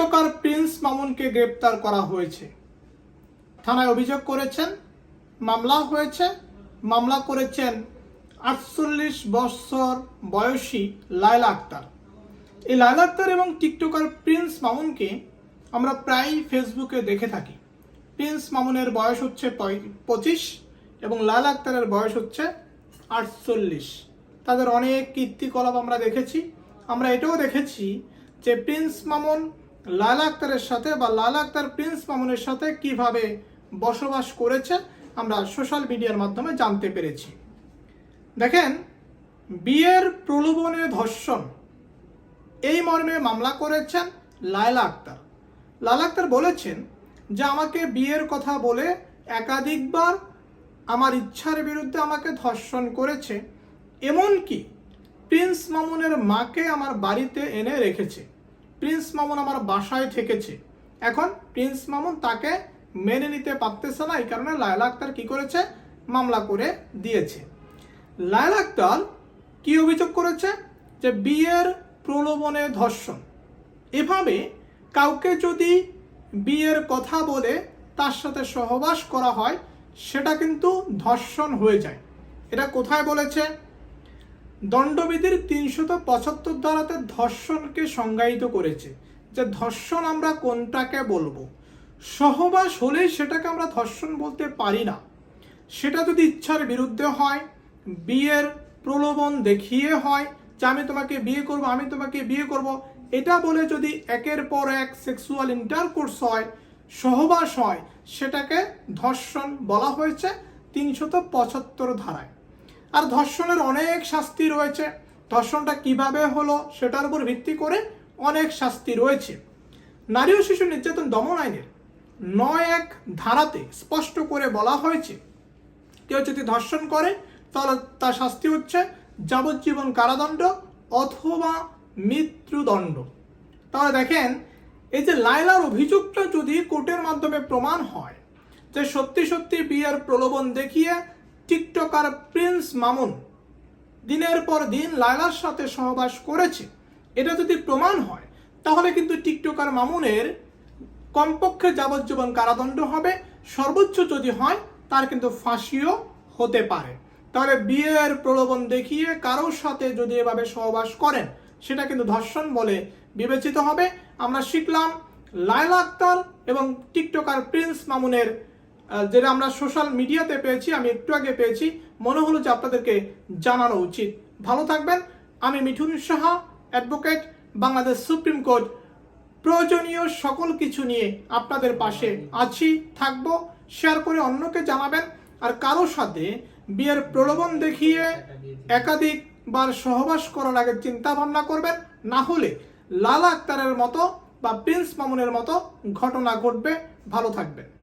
TikToker Prince মামুনকে গ্রেপ্তার করা হয়েছে। থানায় অভিযোগ করেছেন, মামলা হয়েছে, মামলা করেছেন আটচল্লিশ বছর বয়সী লায়লা আক্তার। এই লায়লা আক্তার এবং টিকটকার প্রিন্স মামুনকে আমরা প্রায়ই ফেসবুকে দেখে থাকি। প্রিন্স মামুনের বয়স হচ্ছে পঁচিশ এবং লায়লা আক্তারের বয়স হচ্ছে আটচল্লিশ। তাদের অনেক কীর্তিকলাপ আমরা দেখেছি। আমরা এটাও দেখেছি যে প্রিন্স মামুন লায়লা আক্তারের সাথে বা লায়লা আক্তার প্রিন্স মামুনের সাথে কীভাবে বসবাস করেছে, আমরা সোশ্যাল মিডিয়ার মাধ্যমে জানতে পেরেছি। দেখেন, বিয়ের প্রলোভনে ধর্ষণ, এই মর্মে মামলা করেছেন লায়লা আক্তার। লায়লা আক্তার বলেছেন যে, আমাকে বিয়ের কথা বলে একাধিকবার আমার ইচ্ছার বিরুদ্ধে আমাকে ধর্ষণ করেছে, এমনকি প্রিন্স মামুনের মাকে আমার বাড়িতে এনে রেখেছে। প্রিন্স মামুন আমার বাসায় থেকেছে। এখন প্রিন্স মামুন তাকে মেনে নিতে পারতেছে না, এই কারণে লায়লা আক্তার কি করেছে? মামলা করে দিয়েছে। লায়লা আক্তার কি অভিযোগ করেছে? যে বিয়ের প্রলোভনে ধর্ষণ। এভাবে কাউকে যদি বিয়ের কথা বলে তার সাথে সহবাস করা হয়, সেটা কিন্তু ধর্ষণ হয়ে যায়। এটা কোথায় বলেছে? দণ্ডবিধির তিনশত পঁচাত্তর ধারাতে ধর্ষণকে সংজ্ঞায়িত করেছে। যে ধর্ষণ আমরা কোনটাকে বলব? সহবাস হলেই সেটাকে আমরা ধর্ষণ বলতে পারি না। সেটা যদি ইচ্ছার বিরুদ্ধে হয়, বিয়ের প্রলোভন দেখিয়ে হয়, যে আমি তোমাকে বিয়ে করব, আমি তোমাকে বিয়ে করব, এটা বলে যদি একের পর এক সেক্সুয়াল ইন্টারকোর্স হয়, সহবাস হয়, সেটাকে ধর্ষণ বলা হয়েছে তিনশত পঁচাত্তর ধারায়। আর ধর্ষণের অনেক শাস্তি রয়েছে। ধর্ষণটা কীভাবে হলো সেটার উপর ভিত্তি করে অনেক শাস্তি রয়েছে। নারী ও শিশু নির্যাতন দমন আইনের নয় এক ধারাতে স্পষ্ট করে বলা হয়েছে, কেউ যদি ধর্ষণ করে, তাহলে তার শাস্তি হচ্ছে যাবজ্জীবন কারাদণ্ড অথবা মৃত্যুদণ্ড। তাহলে দেখেন, এই যে লাইলার অভিযোগটা যদি কোর্টের মাধ্যমে প্রমাণ হয়, যে সত্যি সত্যি বিয়ের প্রলোভন দেখিয়ে টিকটকার প্রিন্স মামুন দিনের পর দিন লায়লার সাথে সহবাস করেছে। এটা যদি প্রমাণ হয়, তাহলে কিন্তু টিকটকার মামুনের কমপক্ষে যাবজ্জীবন কারাদণ্ড হবে। সর্বোচ্চ যদি হয়, তার কিন্তু ফাঁসিও হতে পারে। তাহলে বিয়ের প্রলোভন দেখিয়ে কারোর সাথে যদি এভাবে সহবাস করেন, সেটা কিন্তু ধর্ষণ বলে বিবেচিত হবে। আমরা শিখলাম, লায়লা আক্তার এবং টিকটকার প্রিন্স মামুনের যেটা আমরা সোশ্যাল মিডিয়াতে পেয়েছি, আমি একটু আগে পেয়েছি। মনে হলো যে আপনাদেরকে জানানো উচিত। ভালো থাকবেন। আমি Mithun Saha advocate Bangladesh supreme court. প্রয়োজনীয় সকল কিছু নিয়ে আপনাদের পাশে আছি, থাকব। শেয়ার করে অন্যকে জানাবেন। আর কারোর সাথে বিয়ের প্রলোভন দেখিয়ে একাধিকবার সহবাস করার আগে চিন্তা ভাবনা করবেন, না হলে লালা আক্তারের মতো বা প্রিন্স মামুনের মতো ঘটনা ঘটবে। ভালো থাকবেন।